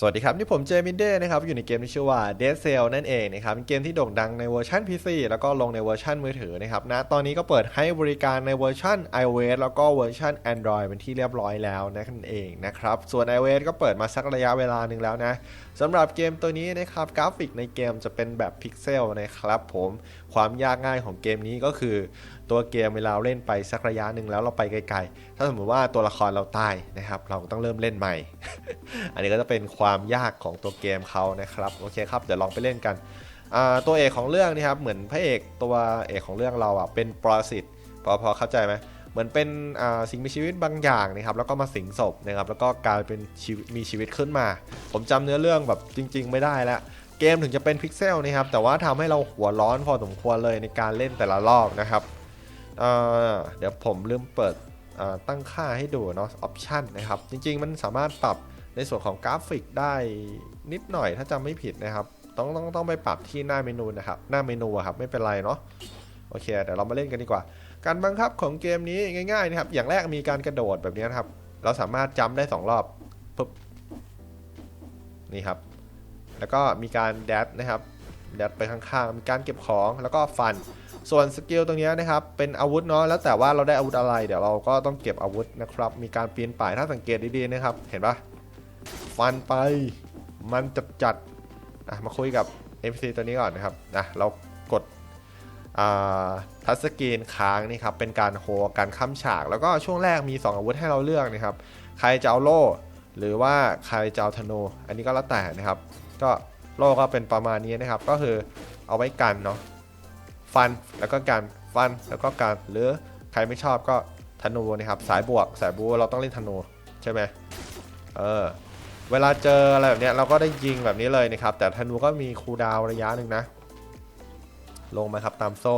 สวัสดีครับ นี่ผมเจมินเดนะครับ อยู่ในเกมที่ชื่อว่า Dead Cell นั่นเองนะครับเป็นเกมที่โด่งดังในเวอร์ชัน PC แล้วก็ลงในเวอร์ชันมือถือนะครับนะตอนนี้ก็เปิดให้บริการในเวอร์ชัน iOS แล้วก็เวอร์ชัน Android เป็นที่เรียบร้อยแล้วนั่นเองนะครับ ส่วน iOS ก็เปิดมาสักระยะเวลาหนึ่งแล้วนะ สำหรับเกมตัวนี้นะครับกราฟิกในเกมจะเป็นแบบพิกเซลนะครับผมความยากง่ายของเกมนี้ก็คือ ตัวเกมเวลาเล่นไปสักระยะหนึ่งแล้วเราไปไกลๆ ถ้าสมมติว่าตัวละครเราตายนะครับ เราต้องเริ่มเล่นใหม่ อันนี้ก็จะเป็นความยากของตัวเกมเขานะครับโอเคครับเดี๋ยวลองไปเล่นกันตัวเอกของเรื่องนี่ครับเหมือนพระเอกตัวเอกของเรื่องเราอะเป็นปรสิตพอพอเข้าใจไหม เหมือนเป็นสิ่งมีชีวิตบางอย่างนะครับแล้วก็มาสิงศพนะครับแล้วก็กลายเป็นมีชีวิตขึ้นมา ผมจำเนื้อเรื่องแบบจริง ๆ ไม่ได้แล้วเกมถึงจะเป็นพิกเซลนะครับแต่ว่าทำให้เราหัวร้อนพอสมควรเลยในการเล่นแต่ละรอบนะครับเเดี๋ยวผมลืมเปิดตั้งค่าให้ดูเนาะออปชันนะครับจริง ๆ มันสามารถปรับในส่วนของกราฟิกได้นิดหน่อยถ้าจำไม่ผิดนะครับ ต้องต้องต้องไปปรับที่หน้าเมนูนะครับ หน้าเมนูครับไม่เป็นไรเนาะ โอเคเดี๋ยวเรามาเล่นกันดีกว่า การบังคับของเกมนี้ง่ายๆนะครับ อย่างแรกมีการกระโดดแบบนี้นะครับ เราสามารถจำได้สองรอบปุ๊บนี่ครับ แล้วก็มีการแดดนะครับแดดไปข้างๆมีการเก็บของแล้วก็ฟัน ส่วนสกิลตรงนี้นะครับ เป็นอาวุธเนาะแล้วแต่ว่าเราได้อาวุธอะไรเดี๋ยวเราก็ต้องเก็บอาวุธนะครับ มีการปีนป่ายถ้าสังเกตดีๆนะครับ เห็นปะฟันไปมันจัดจัดๆอะมาคุยกับ NPC ตัวนี้ก่อนนะครับนะเรา ทัชสกรีนค้างนี่ครับเป็นการโฮการค้ำฉาก แล้วก็ช่วงแรกมี 2 อาวุธให้เราเลือกนะครับใครจะเอาโล่ หรือว่าใครจะเอาธนู อันนี้ก็แล้วแต่นะครับ ก็โล่ก็เป็นประมาณนี้นะครับ ก็คือเอาไว้กันเนาะฟันแล้วก็การฟันแล้วก็การหรือใครไม่ชอบก็ธนูนะครับ สายบวกสายบูเราต้องเล่นธนูใช่ไหมเออเวลาเจออะไรแบบเนี้ยเราก็ได้ยิงแบบนี้เลยนะครับ แต่ธนูก็มีคูลดาวระยะหนึ่งนะ ลงมาครับตามโซ่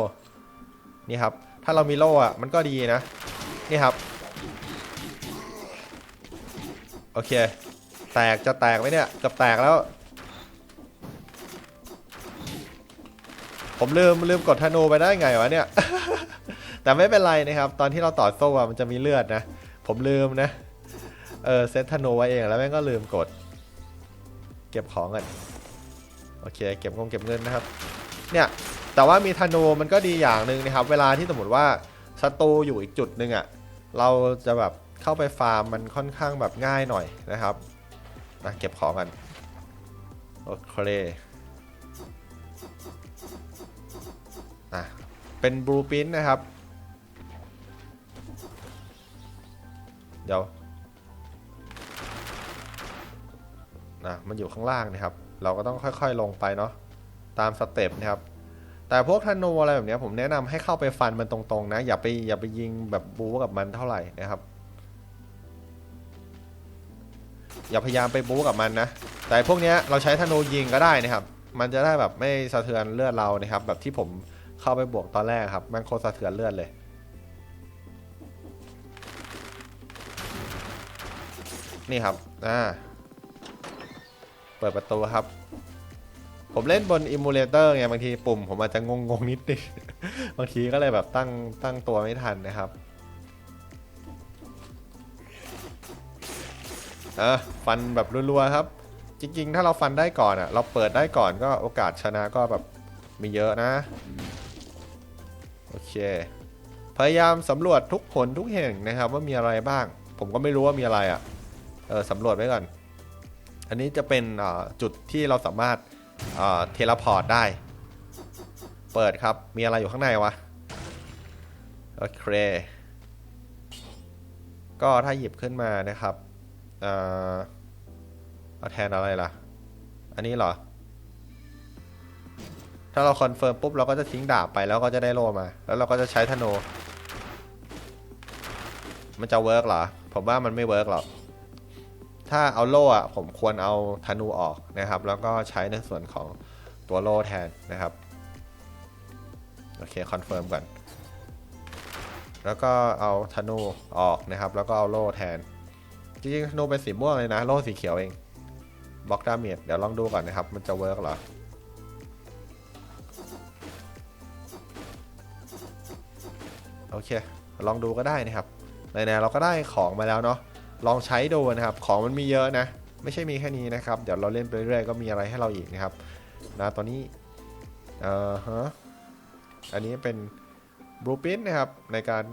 นี่ครับ ถ้าเรามีโล่อะมันก็ดีนะ นี่ครับ โอเค แตกจะแตกไหมเนี่ยเกือบแตกแล้ว ผมลืมลืมกดธนูไปได้ไงวะเนี่ย แต่ไม่เป็นไรนะครับ ตอนที่เราต่อโซ่อะมันจะมีเลือดนะ ผมลืมนะ เออเซตธนูไว้เองแล้วแม่งก็ลืมกด เก็บของกันโอเค เก็บงงเก็บเงินนะครับ เนี่ย แต่ว่ามีธนูมันก็ดีอย่างหนึ่งนะครับ เวลาที่สมมติว่าศัตรูอยู่อีกจุดหนึ่งอะ่ะเราจะแบบเข้าไปฟาร์มมันค่อนข้างแบบง่ายหน่อยนะครับนะเก็บของกันโอเคอะเป็นบลูพินนะครับ เดี๋ยวนะมันอยู่ข้างล่างนะครับ เราก็ต้องค่อยๆลงไปเนาะตามสเต็ปนะครับ แต่พวกธนูอะไรแบบนี้ผมแนะนำให้เข้าไปฟันมันตรงๆนะ อย่าไปอย่าไปยิงแบบบู๊กับมันเท่าไหร่นะครับ อย่าพยายามไปบู๊กับมันนะ แต่พวกนี้เราใช้ธนูยิงก็ได้นะครับ มันจะได้แบบไม่สะเทือนเลือดเรานะครับ แบบที่ผมเข้าไปบวกตอนแรกครับ มันโคตรสะเทือนเลือดเลยนี่ครับ อ่า เปิดประตูครับ ผมเล่นบนอิมูเลเตอร์ไงบางทีปุ่มผมอาจจะงงๆนิดนึงบางทีก็เลยแบบตั้งตั้งตัวไม่ทันนะครับเออฟันแบบรัวๆครับ จริง ๆ ถ้าเราฟันได้ก่อนอะ่ะ เราเปิดได้ก่อนก็โอกาสชนะก็แบบมีเยอะนะ โอเค พยายามสำรวจทุกผลทุกแห่งนะครับว่ามีอะไรบ้าง ผมก็ไม่รู้ว่ามีอะไรอะ่ะเออสำรวจไว้ก่อน อันนี้จะเป็นจุดที่เราสามารถ อ่าเทเลพอร์ตได้ เปิดครับ มีอะไรอยู่ข้างในวะ โอเค ก็ถ้าหยิบขึ้นมานะครับอ่าเอาแทนอะไรล่ะ อันนี้เหรอ ถ้าเราคอนเฟิร์มปุ๊บ เราก็จะทิ้งดาบไปแล้วก็จะได้โลมา แล้วเราก็จะใช้ธนู มันจะเวิร์กเหรอ ผมว่ามันไม่เวิร์กหรอก ถ้าเอาโล่อะผมควรเอาธนูออกนะครับ แล้วก็ใช้ในส่วนของตัวโล่แทนนะครับ โอเคคอนเฟิร์มก่อน แล้วก็เอาธนูออกนะครับ แล้วก็เอาโล่แทน จริงๆธนูเป็นสีม่วงเลยนะ โล่สีเขียวเองบล็อกดาเมจเดี๋ยวลองดูก่อนนะครับ มันจะเวิร์กเหรอโอเค ลองดูก็ได้นะครับไหนๆเราก็ได้ของมาแล้วเนาะ ลองใช้ดูนะครับ ของมันมีเยอะนะ ไม่ใช่มีแค่นี้นะครับ เดี๋ยวเราเล่นไปเรื่อยๆก็มีอะไรให้เราอีกนะครับนะตอนนี้เอ่อฮะอันนี้เป็นบลูปินนะครับในการ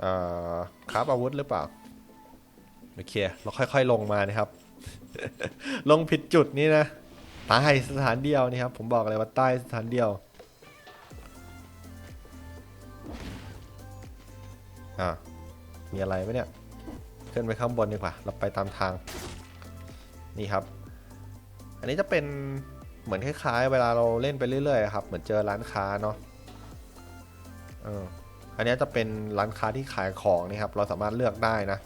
เอ่อคราฟอาวุธหรือเปล่าโอเคเราค่อยๆลงมานะครับ ลงผิดจุดนี้นะตายสถานเดียวนี่ครับ ผมบอกเลยว่าใต้สถานเดียวอ่ามีอะไรไหมเนี่ย ขึ้นไปข้างบนดีกว่า เราไปตามทาง นี่ครับ อันนี้จะเป็นเหมือนคล้ายๆ เวลาเราเล่นไปเรื่อยๆครับ เหมือนเจอร้านค้าเนาะเอออันนี้จะเป็นร้านค้าที่ขายของนี่ครับ เราสามารถเลือกได้นะ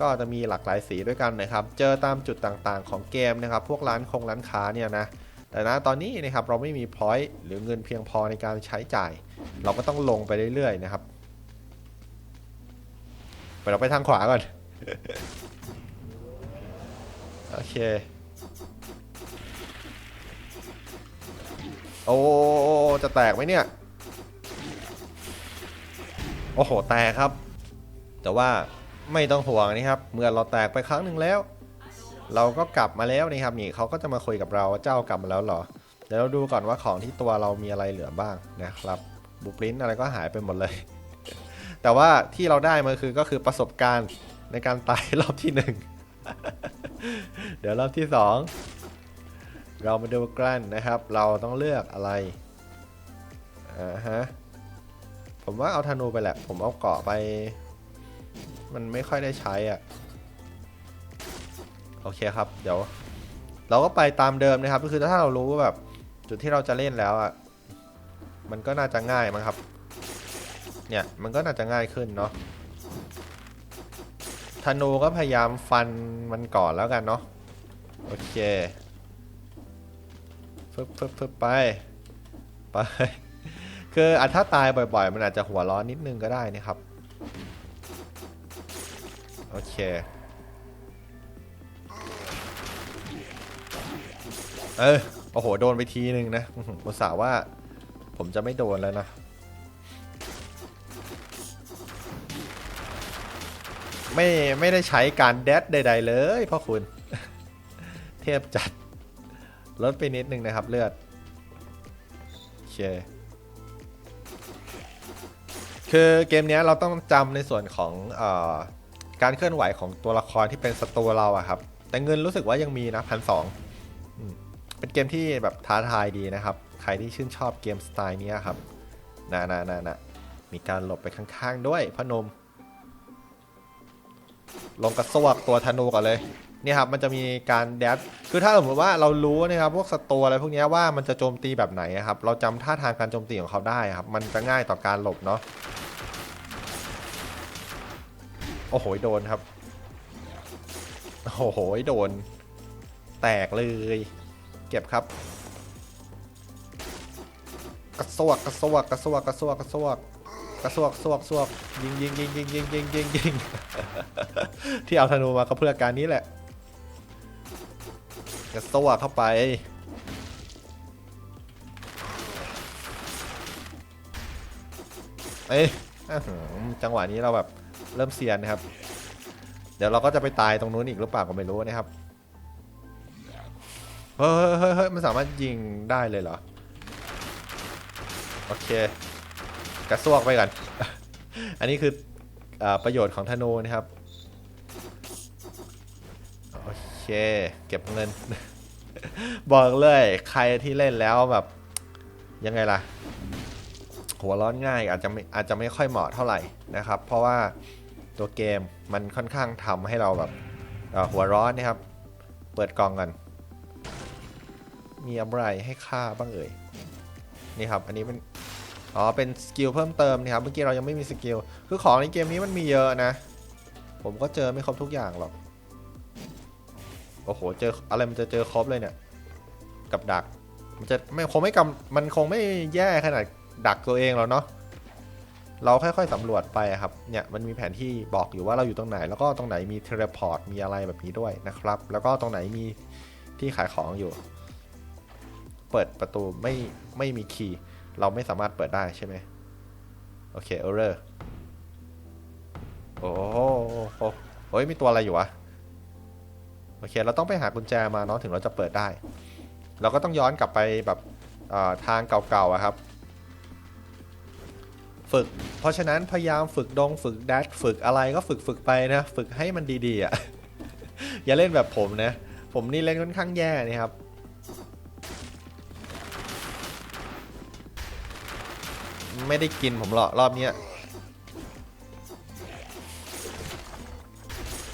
ก็จะมีหลากหลายสีด้วยกันนะครับ เจอตามจุดต่างๆ ของเกมนะครับ พวกร้านคงร้านค้าเนี่ยนะ แต่นะตอนนี้นะครับเราไม่มีพอยต์หรือเงินเพียงพอในการใช้จ่าย เราก็ต้องลงไปเรื่อยๆนะครับ ไปเราไปทางขวาก่อน โอเค โอ้จะแตกไหมเนี่ย โอ้โห แตกครับ แต่ว่าไม่ต้องห่วงนะครับ เมื่อเราแตกไปครั้งหนึ่งแล้ว เราก็กลับมาแล้วนี่ครับนี่เขาก็จะมาคุยกับเราว่าเจ้ากลับมาแล้วเหรอ เดี๋ยวเราดูก่อนว่าของที่ตัวเรามีอะไรเหลือบ้างนะครับบุปริ้นอะไรก็หายไปหมดเลย แต่ว่าที่เราได้มาคือก็คือประสบการณ์ ในการตายรอบที่หนึ่งเดี๋ยวรอบที่สองเรามาดูกันนะครับ เราต้องเลือกอะไรอ่าฮะผมว่าเอาธนูไปแหละ ผมเอาเกาะไป มันไม่ค่อยได้ใช้อะโอเคครับ เดี๋ยว เราก็ไปตามเดิมนะครับ ก็คือถ้าเรารู้ว่าแบบ จุดที่เราจะเล่นแล้วอะมันก็น่าจะง่ายมั้งครับ เนี่ยมันก็น่าจะง่ายขึ้นเนาะ ธนูก็พยายามฟันมันก่อนแล้วกันเนาะโอเคฟึบฟึบฟึบไปไป คืออะถ้าตายบ่อย ๆ มันอาจจะหัวร้อนนิดนึงก็ได้นะครับ โอเคเออโอ้โห โดนไปทีนึงนะอุตส่าห์ว่าผมจะไม่โดนแล้วนะ ไม่ไม่ได้ใช้การแดดใด ๆ เลยพ่อคุณ เทพจัดลดไปนิดนึงนะครับเลือดโอเคคือเกมนี้เราต้องจำในส่วนของอการเคลื่อนไหวของตัวละครที่เป็นศัตรูเราอะครับ แต่เงินรู้สึกว่ายังมีนะพันสองเป็นเกมที่แบบท้าทายดีนะครับ ใครที่ชื่นชอบเกมสไตล์นี้ครับนะนะนะนะมีการหลบไปข้างๆด้วยพอหนม ลงกระซวกตัวธนูก่อนเลยนี่ครับมันจะมีการแดดคือถ้าสมมติว่าเรารู้นะครับพวกศัตรูอะไรพวกนี้ว่ามันจะโจมตีแบบไหนครับเราจำท่าทางการโจมตีของเขาได้ครับมันจะง่ายต่อการหลบเนาะโอ้โหโดนครับโอ้โหโดน แตกเลย เก็บครับ กระซวกกระซวกกระซวกกระซวกกระซวก กระซวกซวกซวกยิงยิงยิงยิงยิงยิงยิงยิงที่เอาธนูมาก็เพื่อการนี้แหละกระซวกเข้าไปเอ้ยจังหวะนี้เราแบบเริ่มเซียนนะครับ เดี๋ยวเราก็จะไปตายตรงนู้นอีกหรือเปล่าก็ไม่รู้นะครับเฮ้ยเฮ้ยเฮ้ยมันสามารถยิงได้เลยเหรอ โอเค กระซวกไปก่อน อันนี้คืออประโยชน์ของธนูนะครับ โอเค เก็บเงิน บอกเลยใครที่เล่นแล้วแบบ ยังไงล่ะ หัวร้อนง่ายอาจจะไม่อาจจะไม่ค่อยเหมาะเท่าไหร่นะครับ เพราะว่าตัวเกมมันค่อนข้างทำให้เราแบบหัวร้อนนะครับ เปิดกล่องกัน มีอะไรให้ค่าบ้างเอ่ย นี่ครับ อันนี้เป็น อ๋อ เป็นสกิลเพิ่มเติมนะครับ เมื่อกี้เรายังไม่มีสกิล คือของในเกมนี้มันมีเยอะนะ ผมก็เจอไม่ครบทุกอย่างหรอก โอ้โห เจออะไรมันจะเจอครบเลยเนี่ย กับดัก มันจะไม่คงไม่กำมันคงไม่แย่ขนาดดักตัวเองแล้วเนาะ เราค่อยๆสำรวจไปครับ เนี่ยมันมีแผนที่บอกอยู่ว่าเราอยู่ตรงไหน แล้วก็ตรงไหนมีเทเลพอร์ต มีอะไรแบบนี้ด้วยนะครับ แล้วก็ตรงไหนมีที่ขายของอยู่ เปิดประตูไม่ไม่มีคีย์ เราไม่สามารถเปิดได้ใช่ไหมโอเคเออร์โอ้โหโอ้ยมีตัวอะไรอยู่วะโอเค เราต้องไปหากุญแจมาเนาะถึงเราจะเปิดได้ เราก็ต้องย้อนกลับไปแบบทางเก่าๆครับ ฝึก เพราะฉะนั้นพยายามฝึกดงฝึกแดชฝึกอะไรก็ฝึกฝึกไปนะ ฝึกให้มันดีๆอะ อย่าเล่นแบบผมนะ ผมนี่เล่นค่อนข้างแย่นะครับ ไม่ได้กินผมหรอกรอบนี้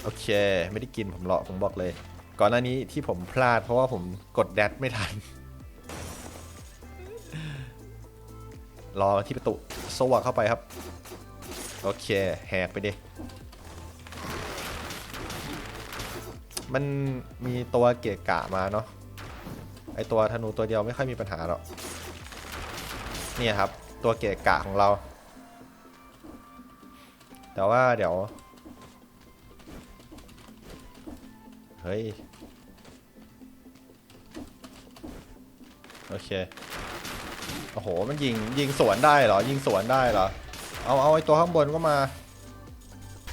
โอเค ไม่ได้กินผมหรอกผมบอกเลย ก่อนหน้านี้ที่ผมพลาด เพราะว่าผมกดแดดไม่ทัน รอที่ประตูสว่างเข้าไปครับ โอเค แหกไปดิมันมีตัวเกะกะมาเนาะไอตัวธนูตัวเดียวไม่ค่อยมีปัญหาหรอกเนี่ยครับ ตัวเกะกะของเรา แต่ว่าเดี๋ยว เฮ้ย โอเค โอ้โห มันยิง ยิงสวนได้เหรอ ยิงสวนได้เหรอ เอาเอาไอตัวข้างบนก็มา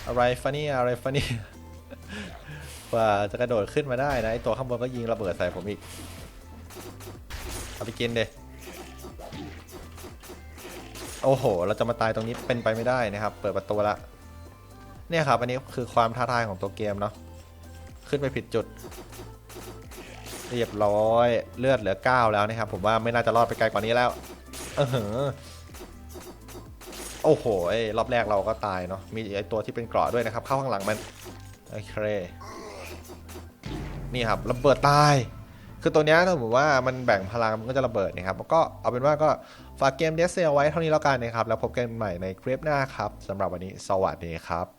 อะไรฟะเนี่อะไรฟะเนี่กว่าจะกระโดดขึ้นมาได้นะไอตัวข้างบนก็ยิงระเบิดใส่ผมอีก เอาไปกินเด โอ้โห เราจะมาตายตรงนี้เป็นไปไม่ได้นะครับ เปิดประตูละ เนี่ยครับ อันนี้คือความท้าทายของตัวเกมเนาะ ขึ้นไปผิดจุด เรียบร้อย เลือดเหลือ 9 แล้วนะครับ ผมว่าไม่น่าจะรอดไปไกลกว่านี้แล้ว เออหือโอ้โหไอ้รอบแรกเราก็ตายเนาะ มีไอตัวที่เป็นเกราะด้วยนะครับ เข้าข้างหลังมัน โอเค นี่ครับระเบิดตาย คือตัวเนี้ยถ้าผมว่ามันแบ่งพลังมันก็จะระเบิดนะครับแล้วก็เอาเป็นว่าก็ ฝากเกมเดสเซลไว้เท่านี้แล้วกันนะครับ แล้วพบกันใหม่ในคลิปหน้าครับสำหรับวันนี้สวัสดีครับ